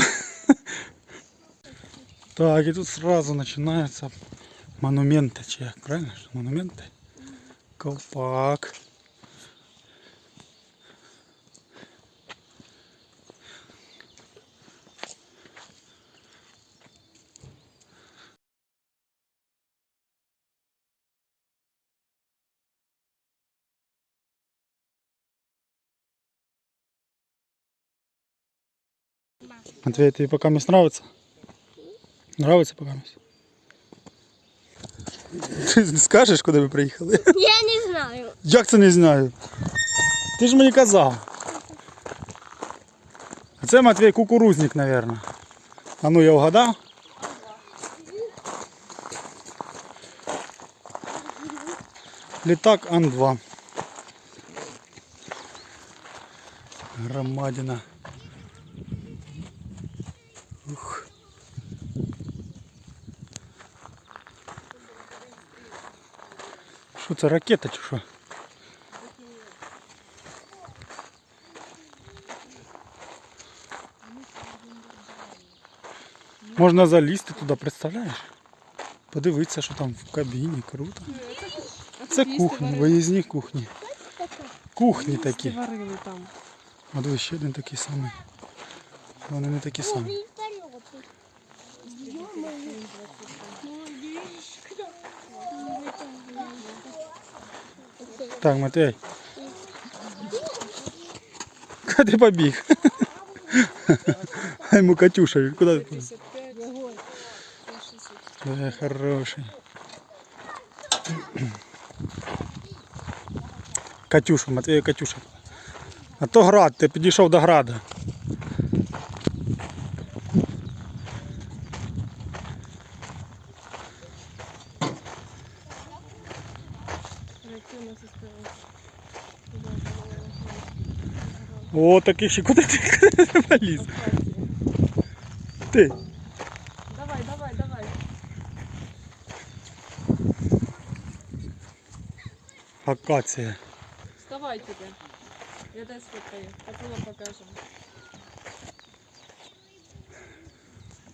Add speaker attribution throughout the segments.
Speaker 1: Так, и тут сразу начинаются монументы, чи як, правильно? Що Монументи. Матвей, тебе пока мне нравится? Нравится пока мне? Ти не скажеш, куди ми приїхали?
Speaker 2: Я не знаю.
Speaker 1: Як це не знаю? Ти ж мені казав. А Це Матвій кукурузник, мабуть. А ну я вгадав? Літак Ан-2. Громадина. це ракета чи що? Можна залізти туди, представляєш? Подивитися, що там в кабіні, круто. Це кухні, виїзні кухні. Кухні такі.
Speaker 3: Варили там.
Speaker 1: А диви, ще один такий самий. Вони не такі самі. Так, Матвей. Куди ти побіг? А йому Катюша, куди ти побіг?
Speaker 3: 55.
Speaker 1: Да, хороший. Катюша, Матвій Катюша. А то град, ти підійшов до града.
Speaker 3: Реактивна система.
Speaker 1: О, такий ще куди ти, куди ти поліз? Ти.
Speaker 3: Давай, давай, давай.
Speaker 1: Акація.
Speaker 3: Вставай тебе. Я дай сфоткаю. Акула покажем.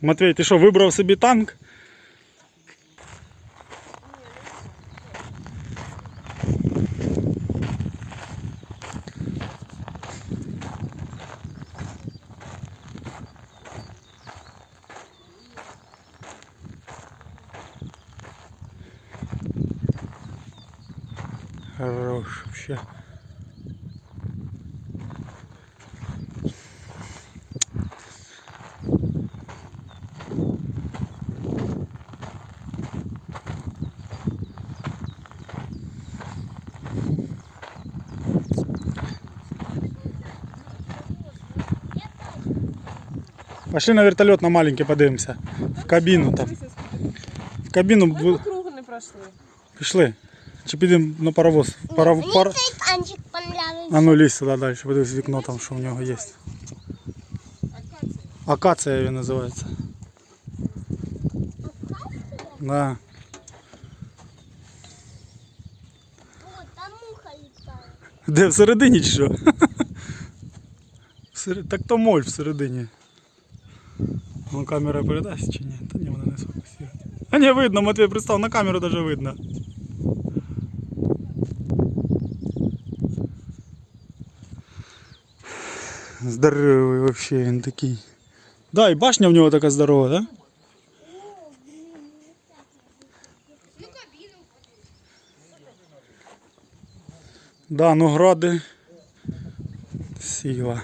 Speaker 1: Матвій, ти що, вибрав собі танк? Хорош вообще. Пошли на вертолет на маленький подивимося. В кабіну там.
Speaker 3: Дивися, скільки.
Speaker 1: В кабіну
Speaker 3: Ми
Speaker 1: бу-
Speaker 3: по кругу не пройшли.
Speaker 1: пішли. Чи підемо на паровоз? Паров...
Speaker 2: Мені
Speaker 1: Пар...
Speaker 2: цей танчик понравився.
Speaker 1: А ну лізь сюди далі, подивись вікно там, що в нього є. Акація він називається. Да.
Speaker 2: О, там муха літає.
Speaker 1: Де всередині чи що? Всеред... Так то моль всередині. Ну камера передасть чи ні? Та ні, вона не сфокусує. А ні, видно, Матвій, представ, на камеру навіть видно. Здоровий вообще він такий. Да, і башня в нього така здорова, да? Да, ну гради. Сила.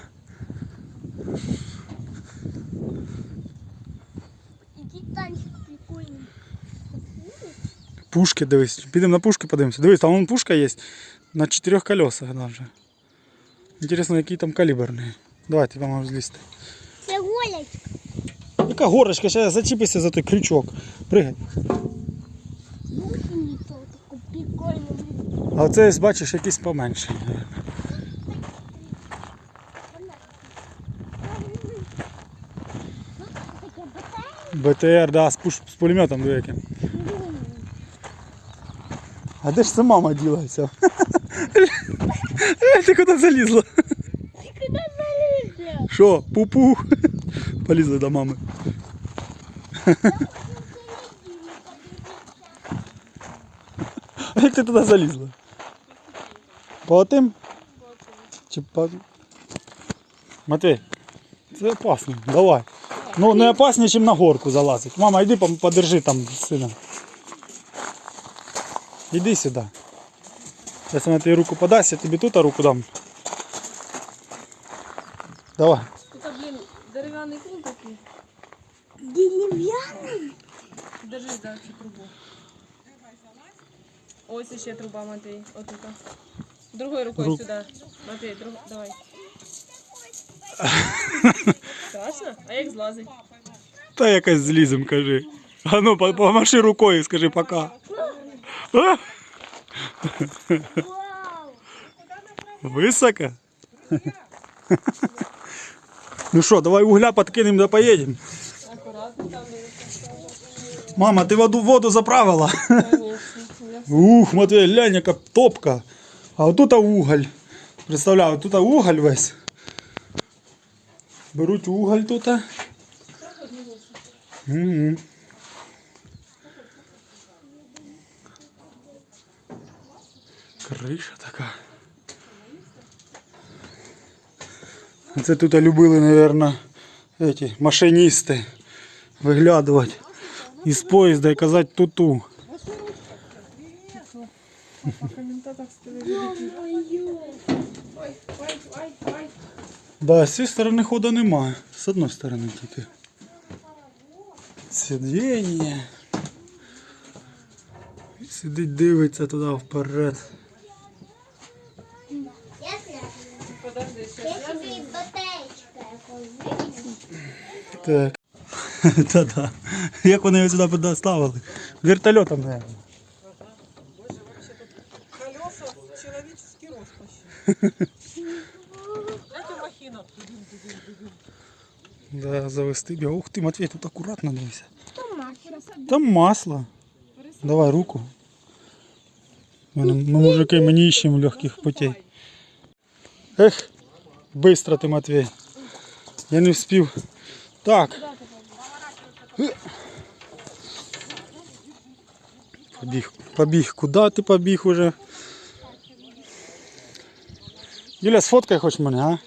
Speaker 2: Який танчик прикольний.
Speaker 1: Пушки, дивись. Підемо на пушки подивимося. Дивись, там вон пушка є на чотирьох колесах даже. Інтересно, який там каліберний. Давайте поможемо злізти.
Speaker 2: Це голять.
Speaker 1: Яка горочка, зараз зачіпися за той крючок. Пригай. А оце бачиш якийсь поменший. БТР, да, з, пуш... з пулеметом диви яким. А де ж це мама ділася? Ти куди залізла?
Speaker 2: Ти куди залізла.
Speaker 1: Що, пупу? Полізли до мами. А як ти туди залізла? По отим? Чи по... Матвій, це опасно, давай. Ну не опасніше, ніж на горку залазить. Мама, йди пом- подержи там сина. Іди сюди. Зараз вона тобі руку подасть, я тобі тут руку дам. Давай.
Speaker 3: Тут, блін, дерев'яний круг такий.
Speaker 2: Дерев'яний?
Speaker 3: Держи за цю трубу. Ось іще труба, Матвій. Отут. Другою рукою
Speaker 1: Рук.
Speaker 3: сюди. Матвій, друг... давай. Страшно? А як злазить?
Speaker 1: Та якась злізем, кажи. А ну, по- помаши рукою, скажи пока. А?
Speaker 2: Вау.
Speaker 1: Високо? Ну що, давай угля подкинем да поїдемо.
Speaker 3: Там
Speaker 1: Мама, ти воду, воду заправила? Ух, Матвій, глянь, яка топка. А отут уголь. Представляю, тут уголь весь. Беруть уголь тут. Угу. Криша така. Це тут любили, мабуть, эти машиністи виглядувати із поїзда і казати ту-ту. Да, з цієї сторони ходу немає. З одної сторони тільки. Сидіння. Сидить, дивиться туди вперед. Так. Та-да. Як вони його сюди доставили? Вертольотом, мабуть.
Speaker 4: колеса человеческий рост Это махина.
Speaker 1: Да, завести б. Ух ти, Матвій, тут акуратно дивися.
Speaker 2: Тома.
Speaker 1: Там масло. Давай руку. Ми, ми мужики, ми не ищемо легких путей. Ех, быстро ти, Матвій. Я не вспів. Так. Е. Побіг. Побіг. Куди ти побіг уже? Юля, сфоткай хоч мене, а?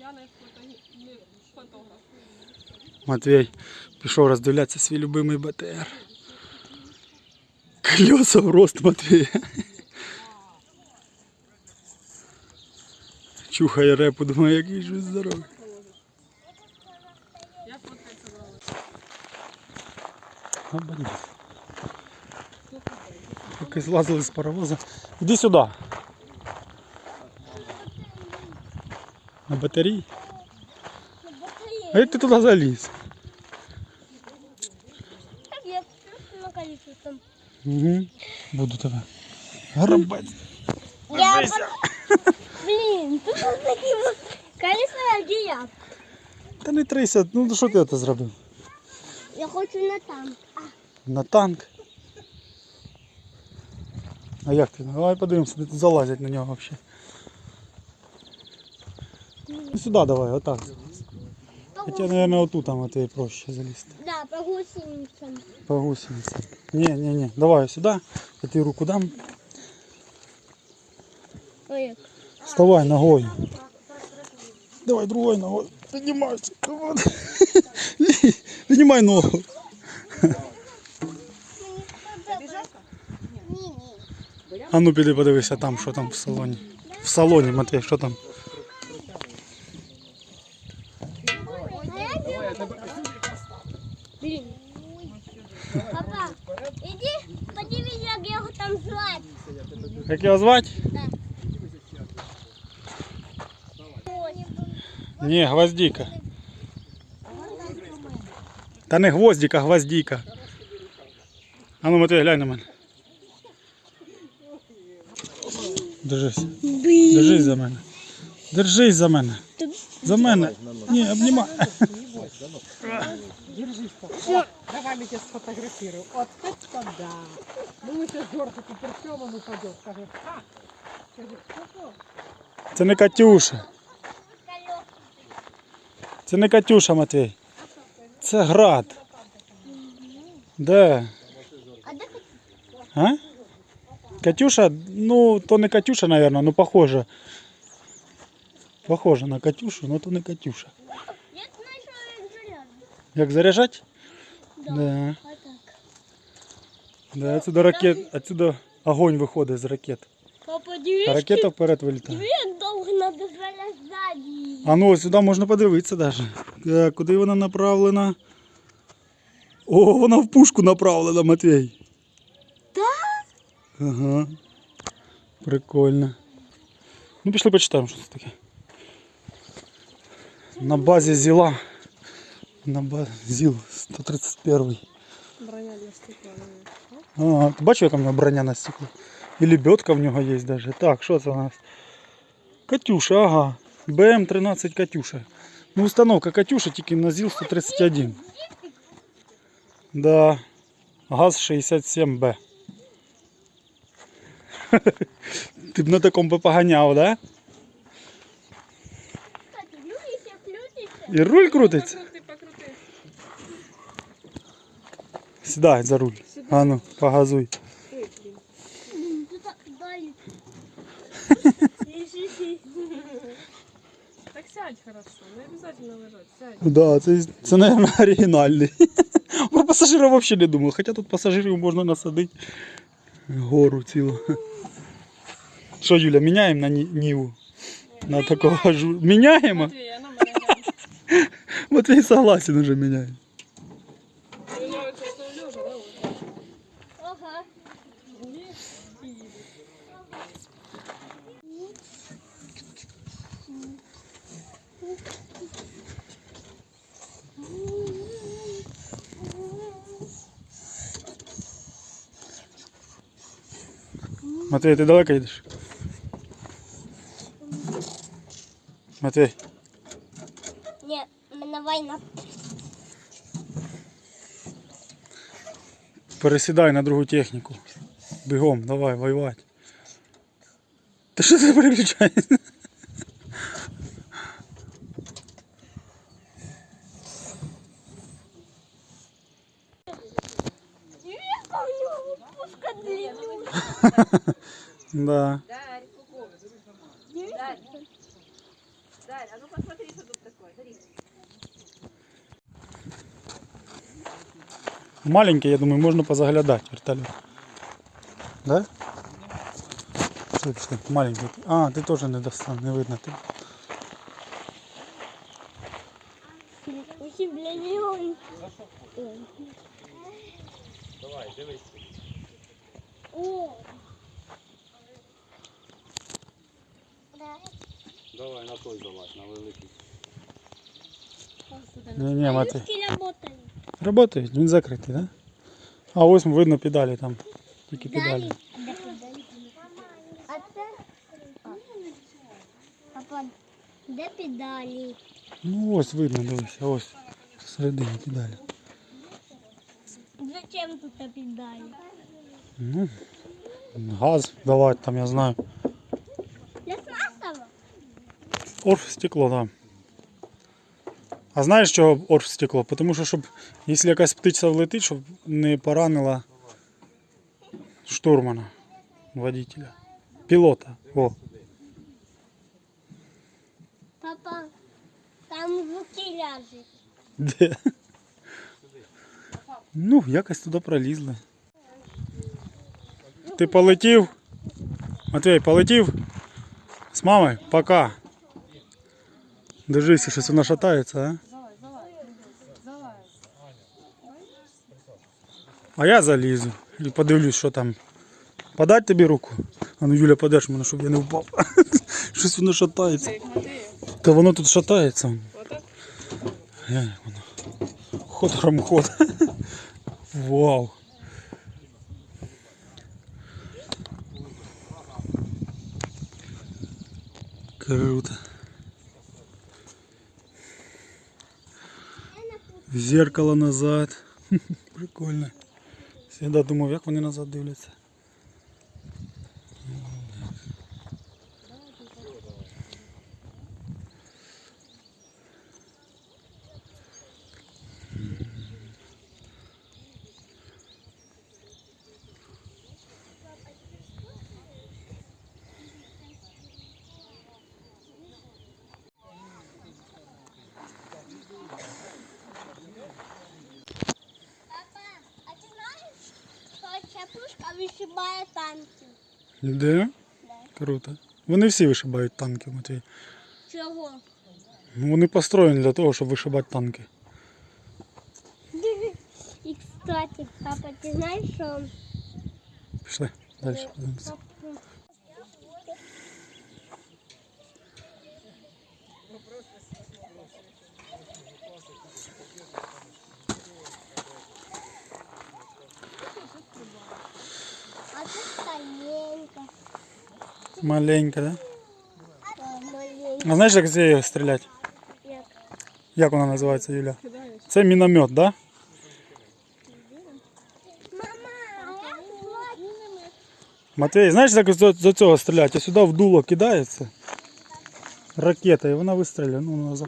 Speaker 3: Я не фото- не фотограф.
Speaker 1: Матвій пішов роздивлятися свій любимий БТР. Колеса в рост Матвія. Чухає репу, думає, який ж він здоровий.
Speaker 3: Я фоткаю собрала.
Speaker 1: Обалдеть. Поки злазили з паровоза. Іди сюди. На батареї? А як ти туди заліз?
Speaker 2: Так я на колесо там.
Speaker 1: Угу. Буду тебе. Грабець.
Speaker 2: Я Блін, тут ось такі вот колеса, а де я?
Speaker 1: Та не трися, ну що ти це зробив?
Speaker 2: Я хочу на там.
Speaker 1: На танк. А як ти? Давай подивимося, де тут залазять на нього взагалі. Ну, сюди давай, отак. Хоча, мабуть, отут там от і проще залізти.
Speaker 2: Да, по гусеницам.
Speaker 1: По гусеницям. Ні, ні, ні. Давай сюди. Я тобі руку дам.
Speaker 2: Ой, як.
Speaker 1: Вставай ногою. Давай другой ногой. Піднімайся. Давай. Піднімай ногу.
Speaker 2: Ні, ні.
Speaker 1: А ну піди подивися там, що там в салоні. В салоні, Матвій, що там?
Speaker 2: Блін. Папа, іди подивись, як його там звати.
Speaker 1: Як його звати? Ні, гвоздіка. Та не гвоздик, а гвоздіка. А ну, Матвій, глянь на мене. Держись. Держись за мене. Держись за мене. За мене. Ні, обнімай.
Speaker 4: Держись, Давай я тебя сфотографирую. Вот это да. Ну, мы сейчас Жорка Куперцова упадет. Скажет, ха. Скажет, что
Speaker 1: Це не Катюша. Це не Катюша, Матвій. Це град. Де?
Speaker 2: А де
Speaker 1: А? Катюша, ну, то не Катюша, наверное, ну похоже. Похоже на Катюшу, но то не Катюша.
Speaker 2: Я знайшла як зарядну.
Speaker 1: Як заряджать?
Speaker 2: Да.
Speaker 1: Да.
Speaker 2: Отак.
Speaker 1: Да, отсюда ракет, отсюда огонь виходить з ракет.
Speaker 2: Папа,
Speaker 1: А
Speaker 2: дивись,
Speaker 1: ракета вперед вилітає.
Speaker 2: Як довго треба.
Speaker 1: А ну ось сюди можна подивитися навіть. Куди вона направлена? О, вона в пушку направлена, Матвій.
Speaker 2: Так?
Speaker 1: Ага. Прикольно. Ну, пішли почитаємо, що це таке. На базі ЗІЛа. На базі ЗІЛ 131.
Speaker 3: Броня для стекла.
Speaker 1: А, ти бачив, яка в нього броня на стекло? І лебедка в нього є навіть. Так, що це у нас? Катюша, ага. БМ-13 Катюша. Ну, установка Катюша тільки на ЗІЛ 131. Да. ГАЗ 67Б. Ти б на такому би поганяв, да?
Speaker 2: Кстати, Люся крутиться.
Speaker 1: І руль крутиться?
Speaker 3: Покрути, покрути.
Speaker 1: Сідай за руль. А ну, погазуй.
Speaker 2: Так
Speaker 3: сядь хорошо, не обязательно лежать, сядь.
Speaker 1: Да, це, це наверное, оригінальний. Про пасажирів взагалі не думав, хоча тут пасажирів можна насадити. Гору цілу. Що, Юля, міняємо на Ні- Ніву? На такого жу... Міняємо?
Speaker 3: Матвій, а на мене глянь.
Speaker 1: Матвій согласен уже міняємо. Матвій, ти далеко едешь? Матвій,
Speaker 2: Ні, в мене війна.
Speaker 1: пересідай на другу техніку. Бігом, давай, воювати. Та що ти переключаєш? Да.
Speaker 5: Дарь, а ну посмотри, что тут такое. Дари.
Speaker 1: Маленький, я думаю, можна позаглядати вертольот. Да? Це? Маленький. А, ти теж не достан, не видно.
Speaker 2: Усі для нього. О.
Speaker 1: Давай на той залазь, на великий. Ні, ні, Матвій.
Speaker 2: Русські работають.
Speaker 1: Работає, він закритий, да? А ось видно педалі там. Тільки
Speaker 2: Далі.
Speaker 1: педалі.
Speaker 2: Де педалі? А це? Папа, де педалі?
Speaker 1: Ну ось видно, дивися, ось. Всередині педалі.
Speaker 2: Зачем тут педалі?
Speaker 1: Ну, газ давати там, я знаю. Орф стекло, да. А знаєш чого орф стекло? Тому що, щоб, якщо якась птиця влетить, щоб не поранила штурмана, водителя. Пілота. О.
Speaker 2: Папа, там жуки ляжуть.
Speaker 1: Де? Ну, якось туди пролізли. Ти полетів? Матвій, полетів? З мамою? Пока. Держися, щось вона шатається, а? А я залізу і подивлюсь, що там. Подать тобі руку? А ну Юля, подаш мене, щоб я не впав. Щось воно шатається.
Speaker 3: Матвій, Матвій,
Speaker 1: Та воно тут шатається.
Speaker 3: отак?
Speaker 1: Глянь, як воно. Ходором ход. Вау. Зеркало назад. Прикольно. Всегда думав, як вони назад дивляться.
Speaker 2: вишибає танки.
Speaker 1: Де? Круто. Вони всі вишибають танки, Матвій.
Speaker 2: Чого?
Speaker 1: Ну, Вони построєні для того, щоб вишибати танки.
Speaker 2: І, кстати, папа, ти знаєш, що...
Speaker 1: Пішли. Далі подивимося. Маленька, да?
Speaker 2: А, маленька.
Speaker 1: А знаєш, як з нею стріляти?
Speaker 2: Як?
Speaker 1: Як вона називається, Юля?
Speaker 3: Кидаєш.
Speaker 1: Це міномет, да?
Speaker 2: Мама, а як звати?
Speaker 1: Матвій, знаєш, як з з цього стріляти? Сюди в дуло кидається ракета, і вона вистрілює. Ну, вона за...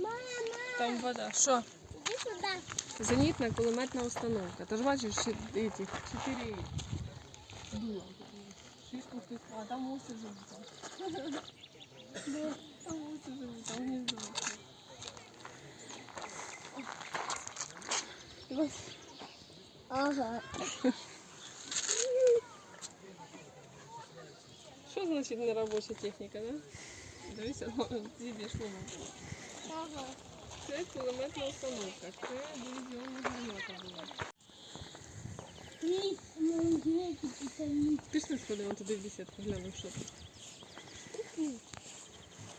Speaker 3: Там вода. Що?
Speaker 2: Іди сюди.
Speaker 3: Зенітна кулеметна установка. Ти ж бачиш ще этих, чотири дула. Шість пустих, а там гуси живуть. Там гуси живуть, там гніздо.
Speaker 2: Ага.
Speaker 3: Що значить неробоча техніка, да? Дивися, зіб'єш мову.
Speaker 2: Ага.
Speaker 3: Це кулеметна установка. Це дивізіонна граната була.
Speaker 2: Ні,
Speaker 3: Пішли сходимо туди в беседку, глянемо, що тут.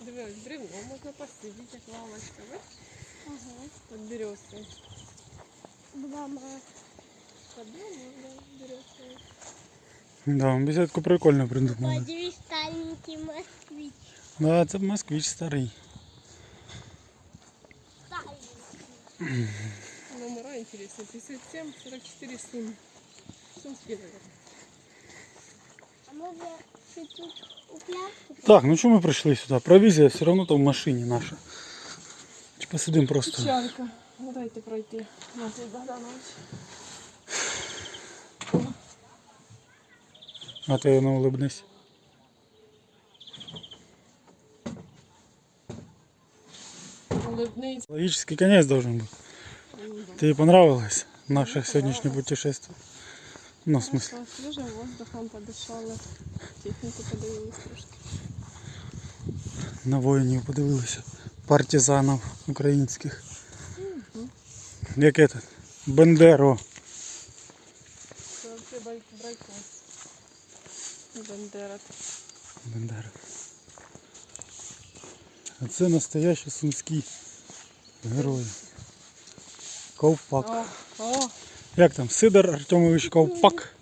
Speaker 3: Дивись, бревно можна посидіти, як лавочка, бачиш?
Speaker 2: Ага.
Speaker 3: От березка.
Speaker 2: Мама.
Speaker 3: Подумала, да, березка.
Speaker 1: Да, он беседку прикольно придумал.
Speaker 2: Подивись, старенький москвич.
Speaker 1: Да, это москвич старий.
Speaker 2: Старенький.
Speaker 3: Номера интересні. 57, 44,
Speaker 2: 7.
Speaker 1: Так, ну чому ми прийшли сюди? Провізія все одно там в машині наша. Чи посидимо просто?
Speaker 3: Печалька. Ну дайте пройти. Матвій Богданович.
Speaker 1: А ти не улыбнись.
Speaker 3: Улыбнись.
Speaker 1: Логический конец должен быть. Тебе понравилось наше сегодняшнее путешествие? Ну, в смысле,
Speaker 3: Свежим воздухом подышали. Техніку подивились трошки.
Speaker 1: на воїнів подивилися. Партизанів українських. Як этот? Бендеро.
Speaker 3: Це взагалі бай- брайко. Бандера.
Speaker 1: Бендера. А це настоящі сумські герої. Ковпак.
Speaker 3: О, о,
Speaker 1: Як там? Сидор Артемович Ковпак.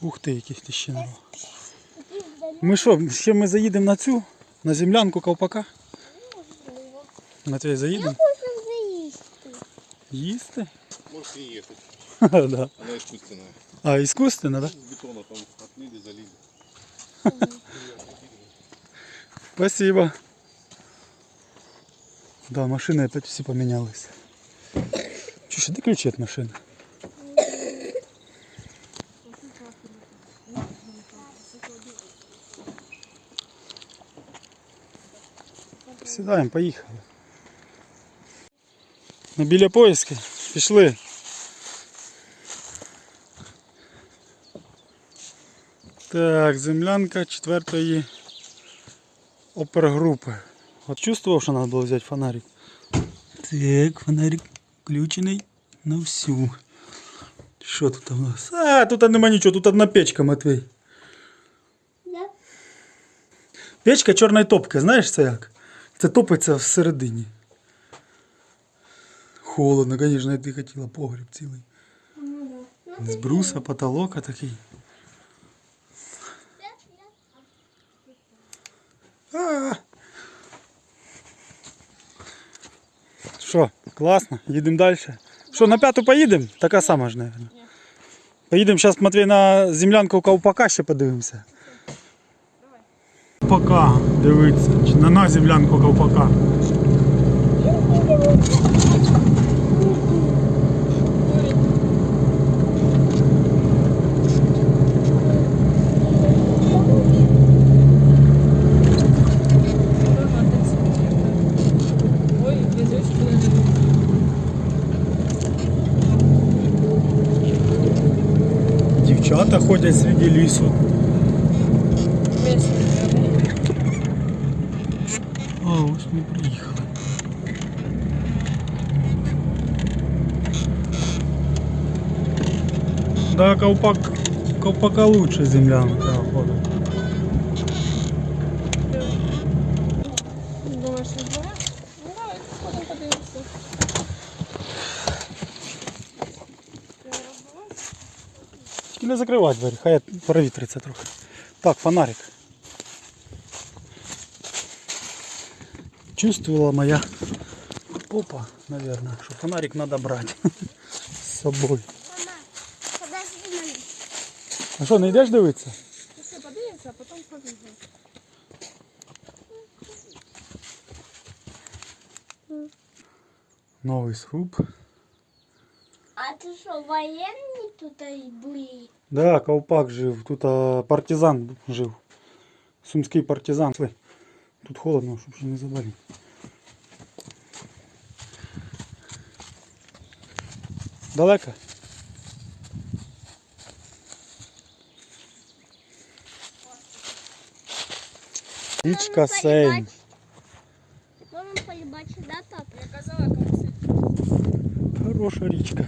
Speaker 1: Ух ти, якийсь ти ще народ. Ми що, ще ми заїдемо на цю? На землянку Ковпака? Матвій, заїдемо?
Speaker 2: Хочу.
Speaker 1: Їсти?
Speaker 6: Можешь не ехать.
Speaker 1: Да.
Speaker 6: Она искусственная.
Speaker 1: А, іскусственно, да?
Speaker 6: Из бетона там отлили, залили.
Speaker 1: Спасибо. Да, машины опять все поменялись. Чушь, да ключи от машины. Сідаємо, поїхали. Ну, біля поїзки. Пішли. Так, землянка четвертої опергрупи. От чувствував, що треба було взяти фонарик. Так, фонарик включений на всю. Що тут у нас? А, тут нема нічого, тут одна печка, Матвій.
Speaker 2: Да?
Speaker 1: Печка чорної топки, знаєш це як? Це топиться всередині. Холодно, звісно, ти хотіла погріб цілий. З бруса, потолока такий. А. Що, класно, їдемо далі. Що, на п'яту поїдемо? Така сама ж, мабуть. Поїдемо зараз, Матвій, на землянку Ковпака ще подивимося. Ковпака, на, на землянку Ковпака. лісу. А, ось ми приїхали. Да, ковпак, ковпака лучше землянка ходить.
Speaker 3: Думаєш, що збере? Ну давай, ходимо подивимося.
Speaker 1: Тільки не закривай двері, хай провітриться трохи. Так, фонарик. Чувствовала моя попа, наверное, что фонарик надо брать с собой.
Speaker 2: Мама, подожди мене.
Speaker 1: А що, не йдеш дивитися?
Speaker 3: Ну що, подивимося, а потім побіжимо.
Speaker 1: Новий сруб.
Speaker 2: А ти що, воєнні тут і були?
Speaker 1: Да, ковпак жив. Тут а, партизан жив. Сумський партизан. Слухай, Тут холодно, щоб ще не заболіти. Далеко? Річка Сейм.
Speaker 2: Можемо полюбачити, да, папа?
Speaker 3: Я казала, комусь.
Speaker 1: Хороша річка.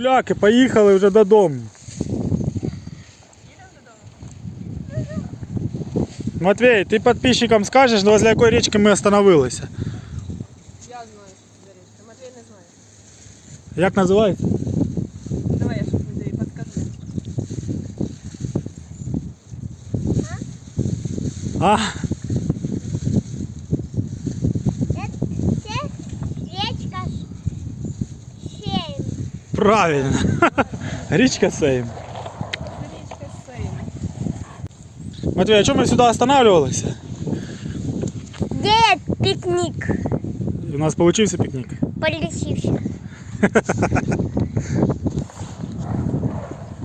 Speaker 1: Гуляки, поїхали вже додому. Матвей, ти підписчикам скажеш, возле якої річки ми остановилися?
Speaker 3: Я знаю, що це за річка. Матвій не знає.
Speaker 1: Як називається?
Speaker 3: Давай я щось тобі підскажу.
Speaker 1: А, правильно. Річка Сейм.
Speaker 3: Це річка Сейм.
Speaker 1: Матвей, а чому ми сюди останавливалися?
Speaker 2: Де пікнік?
Speaker 1: У нас получився пікнік.
Speaker 2: Полісівся.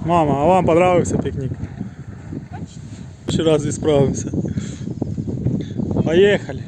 Speaker 1: Мама, а вам понравився пікнік? Ще раз і справимося. Поїхали.